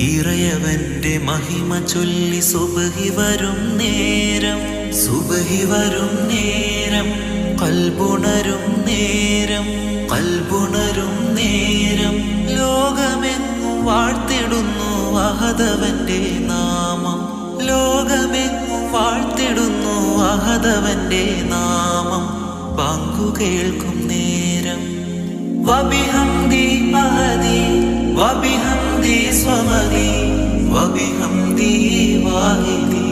ഇറയവന്റെ മഹിമ ചൊല്ലി സുബഹി വരും നേരം സുബഹി വരും നേരം കൽബുണരും നേരം കൽബുണരും നേരം. ലോകമെങ്ങും വാഴ്ത്തിടുന്നു അഹദവന്റെ നാമം. ലോകമെങ്ങും വാഴ്ത്തിടുന്നു അഹദവന്റെ നാമം. പങ്കു കേൾക്കും നേരം. വബിഹം വബിഹംദി അഹദി വബിഹംദി സ്വമദി വബിഹംദി വാഹിദി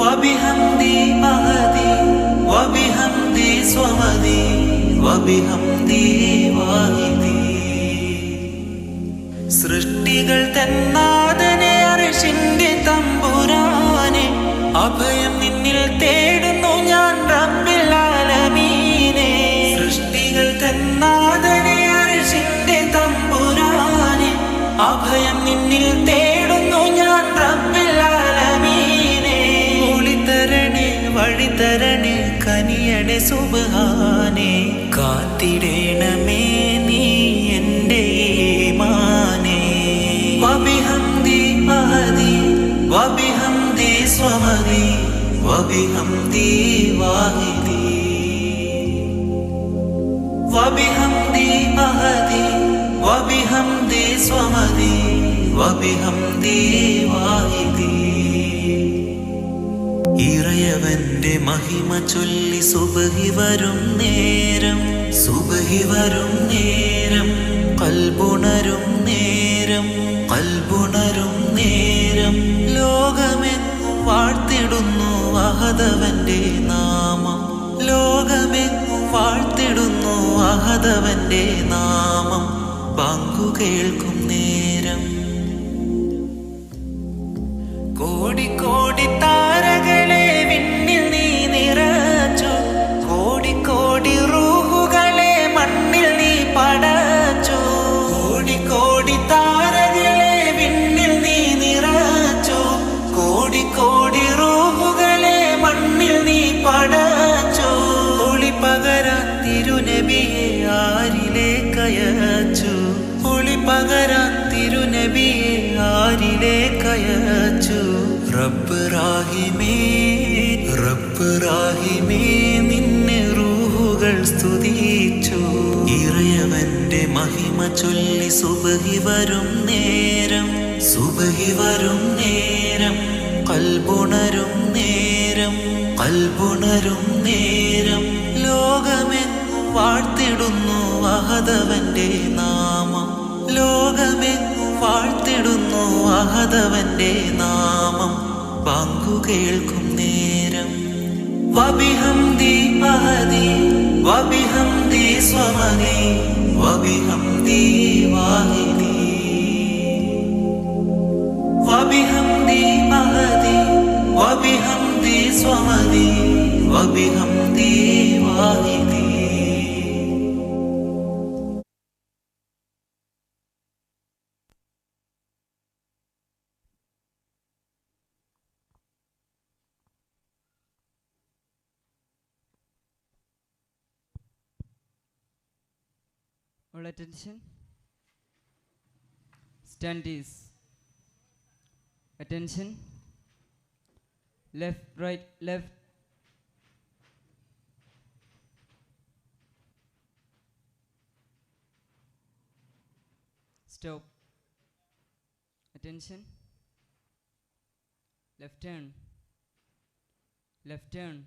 വബിഹംദി അഹദി വബിഹംദി സ്വമദി വബിഹംദി വാഹിദി സൃഷ്ടികൾ തന്നാദനെ അറിഷിന്റെ തമ്പുരാനെ അഭയം നിന്നിൽ തേടുന്നു സുബഹാനെ കാത്തിടേണമേ നീ എന്റെ മാനെ. വബിഹംദി അഹദി വബിഹംദി സ്വമദി വബിഹംദി വാഹിദി. വബിഹംദി അഹദി വബിഹംദി സ്വമദി വബിഹംദി വാഹിദി. ഇറയവന്റെ മഹിമ ചൊല്ലി സുബഹി വരും നേരം സുബഹി വരും നേരം കൽബുണരും നേരം കൽബുണരും നേരം. ലോകമെങ്ങും വാഴ്ത്തിടുന്നു അഹദവന്റെ നാമം. ലോകമെങ്ങും വാഴ്ത്തിടുന്നു അഹദവന്റെ നാമം. പങ്കു കേൾക്കും റബ്ബ് റാഹിമേ നിന്നെ റൂഹുകൾ സ്തുതിച്ചു. ഇറയവന്റെ മഹിമ ചൊല്ലി സുബഹി വരും നേരം സുബഹി വരും നേരം കൽബുണരും നേരം കൽബുണരും നേരം. ലോകമെങ്ങും വാഴ്ത്തിടുന്നു അഹദവന്റെ നാമം. ലോകമെങ്ങും വാഴ്ത്തിടുന്നു അഹദവന്റെ നാമം. പങ്കു കേൾക്കും നേരം. وبحمدي أهدي وبحمدي صمدي وبحمدي واحدي وبحمدي أهدي وبحمدي صمدي وبحمدي واحدي All attention. Standees. Attention. Left, right, left. Stop. Attention. Left turn. Left turn.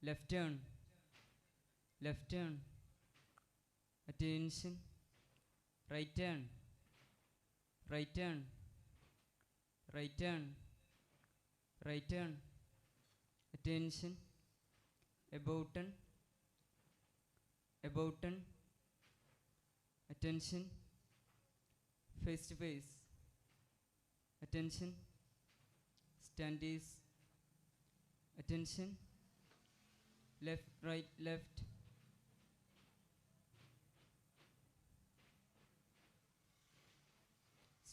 Left turn. Left turn. Attention. Right turn. Right turn. Right turn. Right turn. Attention. About turn. About turn. Attention. Face to face. Attention. Stand is. Attention. Left, right, left.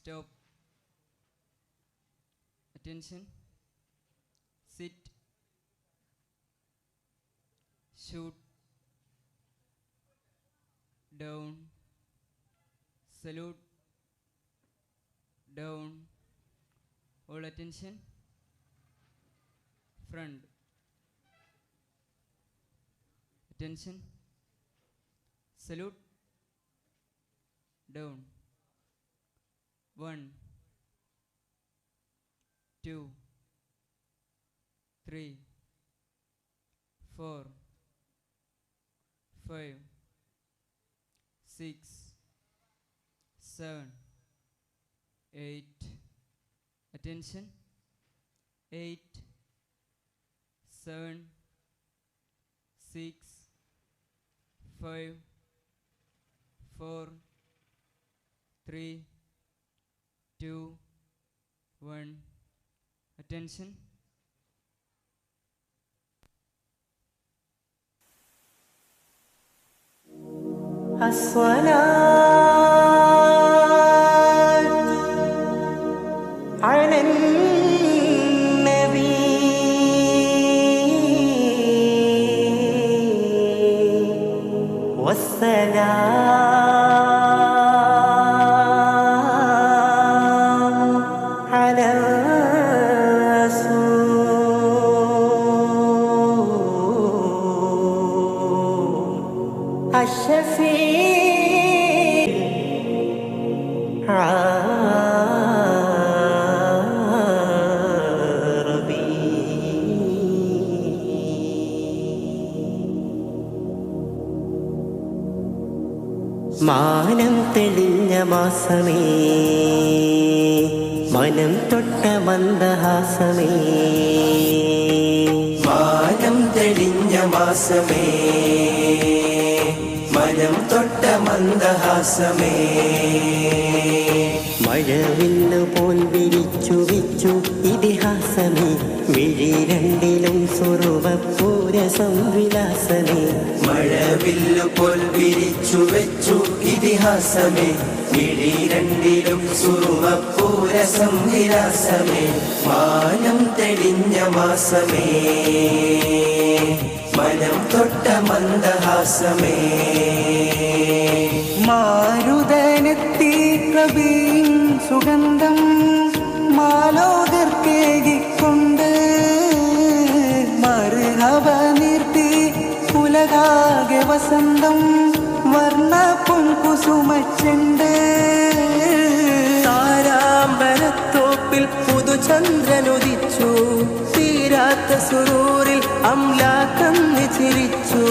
Stop. Attention. Sit. Shoot. Down. salute down all attention front attention salute down one two three four five six seven eight. Attention. Eight seven six five four three two one attention الصلاة على النبي والسلام على മന്ദഹാസമേ മാനം തെളിഞ്ഞ മാസമേ. മനം തൊട്ട മന്ദഹാസമേ. മഴവില്ല് പോൽ വിരിച്ചു വിച്ചു ഇതിഹാസമേ. വിഴി രണ്ടിലും സുറുവപ്പൂര സംവിലാസമേ മഴവില്ലു പോൽ വിരിച്ചു വെച്ചു ഇതിഹാസമേ. ഇടി രണ്ടിലും സുറുമപ്പൂര സംവിലാസമേ മാനം തെളിഞ്ഞ മാസമേ. മനം തൊട്ട മന്ദഹാസമേ. മാരുതനെത്തി കവിയും സുഗന്ധം വസന്തം വർണ പൊൻകുസുമച്ചെണ്ട് താരാമ്പരത്തോപ്പിൽ പുതുചന്ദ്രനുദിച്ചു. തീരാത്ത അംലാ അംലാക്കന്ന് ചിരിച്ചു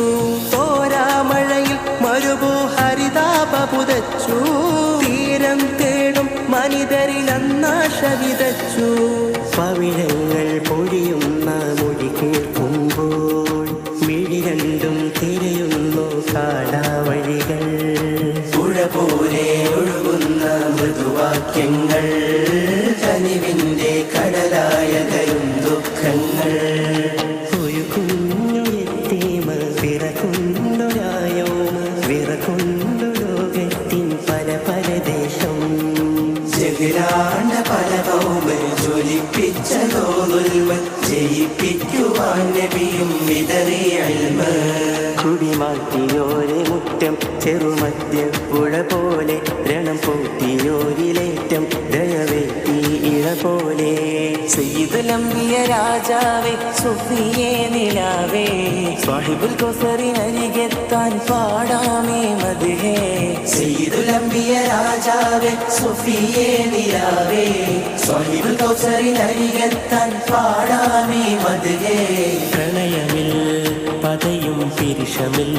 തോരാമഴയിൽ മരുഭൂ ഹരിതാപ പുതച്ചു. തീരം തേടും മനിതരിൽ അന്നാശ വിതച്ചു. പവിഴങ്ങൾ പൊഴിയുന്ന മൊഴി കേൾക്കുമ്പോൾ ജയിപ്പിക്കുവാൻ കുടിമാറ്റിയോരെ മുറ്റം ചെറുമദ്യ പുഴ പോലെ സയ്യിദുലംബിയ രാജാവേ സുഫിയേ നിലാവേ. സാഹിബുൽ കൊസറിനരികെത്താൻ പാടാമേ മതിഹേ സയ്യിദുലംബിയ രാജാവേ സുഫിയേ നിലാവേ. സാഹിബുൽ കൗസറിനരികെത്താൻ പാടാമേ മതുകേ പ്രണയമിൽ പതയും പിരിഷമിൽ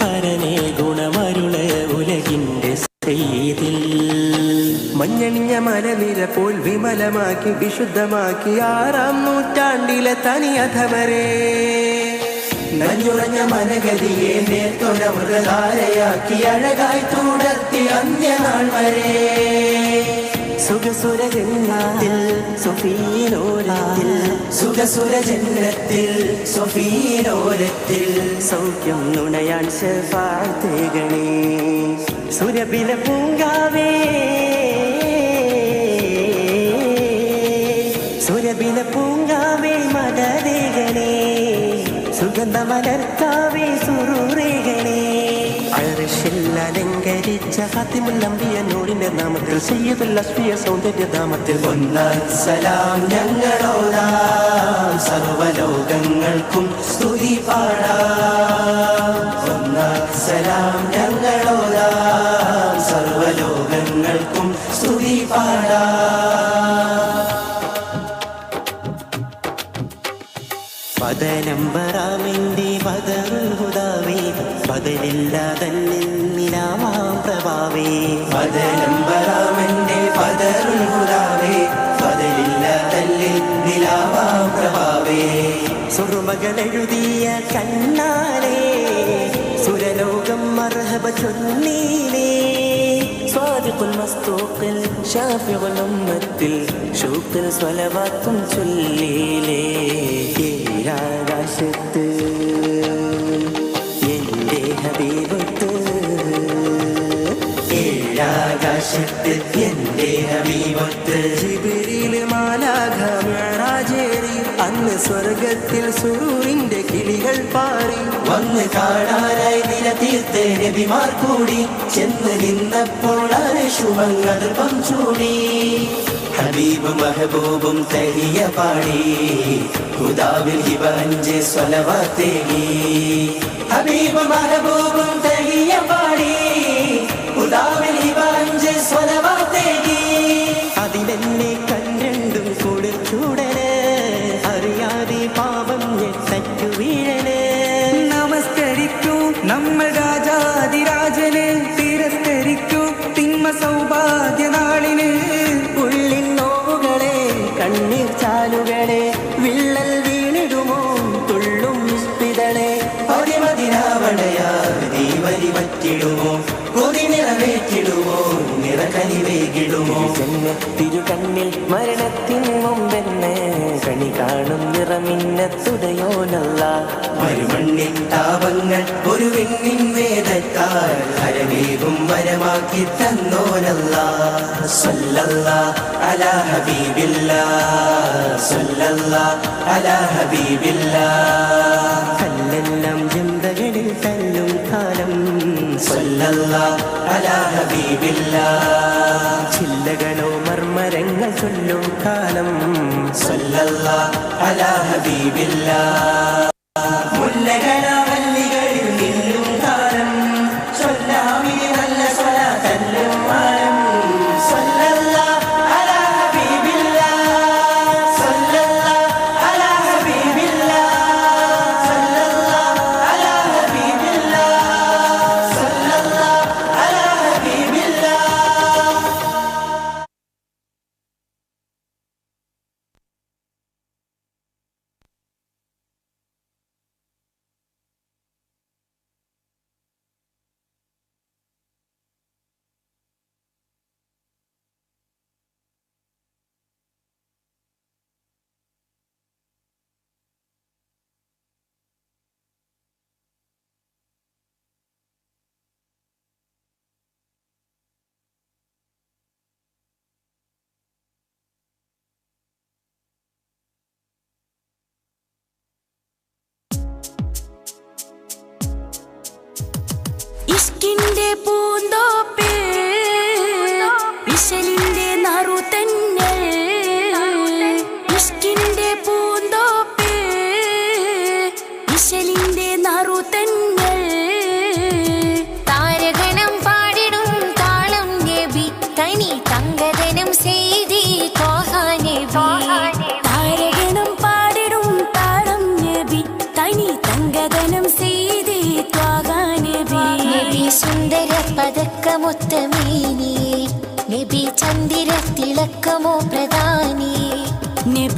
പരനെ മഞ്ഞണിഞ്ഞ മലനിര പോൽ വിമലമാക്കി വിശുദ്ധമാക്കി ആറാം നൂറ്റാണ്ടിലെ തനിയധമരേ നഞ്ഞുറഞ്ഞ മനഗതിയെ നേർത്തൊര മൃതധാരയാക്കി അഴകായി തുടർത്തി അന്ത്യനാൾ വരെ. സുഖസുര ജന്മത്തിൽ സുഫീനോരത്തിൽ സുഖസുര സുഫീനോരത്തിൽ. സൊഫീനോരത്തിൽ സൗഖ്യം നുണയാൻ ശഫാത്തേകണേ സുരബില പൂങ്കാവേ. സുഗന്ധ മലർക്കാവേ സുറൂരേകണേ അലങ്കരിച്ച ഹാത്തിമുല്ലമ്പിയ നൂറിന്റെ നാമത്തിൽ സയ്യദുൽ അസ്ഫിയ സൗന്ദര്യ നാമത്തിൽ ഒന്നാം സലാം ഞങ്ങളോടാം. സർവലോകങ്ങൾക്കും സ്തുതി പാടാം. ഒന്നാം സലാം ഞങ്ങളോടാം. സർവലോകങ്ങൾക്കും സ്തുതി പാടാം. പതനമ്പറാമിന്റെ പതറുൽ ഹുദാവേ പതലില്ലാതന്നിൽ നിലാവാം പ്രഭാവേ. പതനമ്പറാമന്റെ പതറുൽ ഹുദാവേ പതലില്ല തല്ലിൽ നിലാവാം പ്രഭാവേ. സുറുമകളെഴുതിയ കണ്ണാലേ. സുരലോകം മർഹബ ചൊന്നീലേ. സ്വാദിഖുൽ മസ്തൂഖിൽ ഷാഫിഉൽ ഉമ്മത്തിൽ ഷൂഖിൽ സ്വലവാത്തും ചൊല്ലിലേ ഏഴാകാശത്ത് എന്റെ ഹബീബത്ത് ഏഴാകാശത്ത് എന്റെ ഹബീബത്ത് ജിബിരിയിൽ മാലാഖ മിഅ്റാജേറി അന്ന് സ്വർഗത്തിൽ സുറൂറിന്റെ കിളികൾ പാറി വന്ന് കാണാനായി നില തീർത്ത് നബിമാർ കൂടി. ചെന്ന് നിന്നപ്പോൾ ശുഭങ്ങൾ പങ്കൂടി ഹബീബും മഹബൂബും തരിയ പാടി. ഹുദാവിൽ ഹിബ അഞ്ച് സ്വലവാ തേടി. ഹബീബ് മഹബൂബും തിരു കണ്ണിൽ മരണത്തിൻ മുമ്പെന്നെ കണി കാണും നിറമിന്നത്തുടയോനല്ല മരുമണ്ണിൻ താപങ്ങൾ ഒരു വെണ്ണിൻ വേദത്താൽ ഹരമേകും മരമാക്കി തന്നോനല്ല. സല്ലല്ല അല ഹബീബില്ല. സല്ലല്ല അല ഹബീബില്ല. കല്ലെല്ലാം ചിന്തകളിൽ തല്ലും കാലം. സല്ലല്ല അല ഹബീബില്ല. ചില്ലകളോ ചൊല്ലും കാലം സല്ലല്ലാ അലാ ഹബീബില്ലാ മുല്ലകള വല്ലികളിൽ punto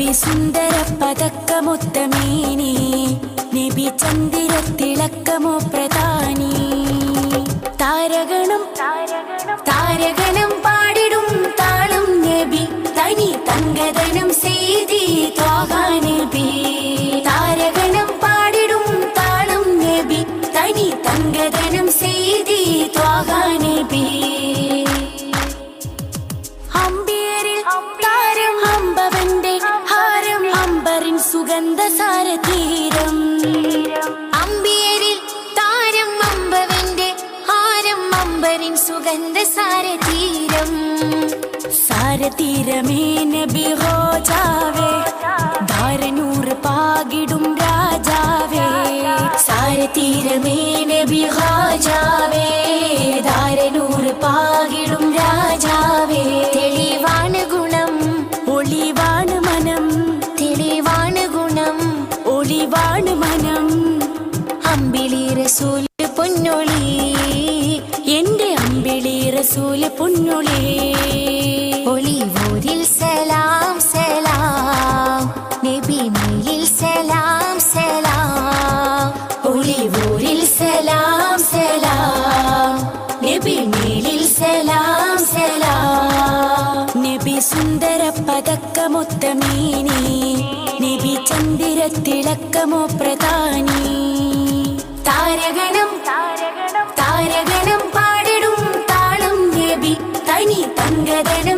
നബി സുന്ദര പതക്കമൊത്തമേനി നബി ചന്ദിര തിളക്കമോ പ്രധാനി. താരകണം താരകണം പാടിടും താളും നബി തനി തങ്കതനം ചെയ്തി നബി. താരകണം പാടിടും താളും നബി തനി തങ്കതനം ചെയ്തി നബി. അമ്പറിൻ സുഗന്ധ സാരതീരം അമ്പിയരിൽ താരം അമ്പവന്റെ ഹാരം അമ്പറിൻ സാരതീരം സാരതീരമേ നബി ഹോ ജാവേ ധാരനൂറ് പാകിടും രാജാവേ. സാരതീരമേ നബി ഹോ ജാവേ ധാരനൂറ് പാകിടും രാജാവേ. തെളിവാണ് അമ്പിളി റസൂൽ പൊന്നൊളി. ഒളിവൂരിൽ സലാം സലാം. നബി മേലിൽ സലാം സലാം. ഒളിവൂരിൽ സലാം സലാം. നബി മേലിൽ സലാം സലാം. നബി സുന്ദര പതക്കമൊത്തമീനി നബി ചന്ദിര തിളക്കമോ പ്രധാനി. താരഗണം തങ്കതനം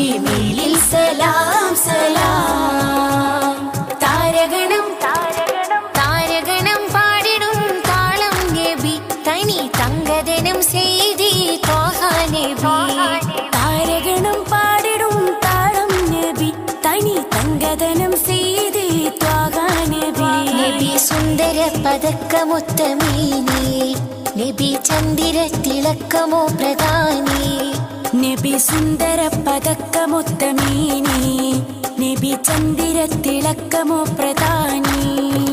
നബി മേലിൽ സലാം. സലാം താരകണം താരകണം പാടിടും താളം നബി. തനി തങ്കദനം ചെയ്തി നബി. താരഗണം പാടിടും താളം നബി. തനി തങ്കദനം ചെയ്തി നബി. നബി സുന്ദര പതക്കമൊത്തമീനി. നബി ചന്ദിര തിളക്കമോ പ്രധാനി നബി സുന്ദര പതക്കമൊത്തമീനി നബി ചന്ദിര തിളക്കമോ പ്രധാനി?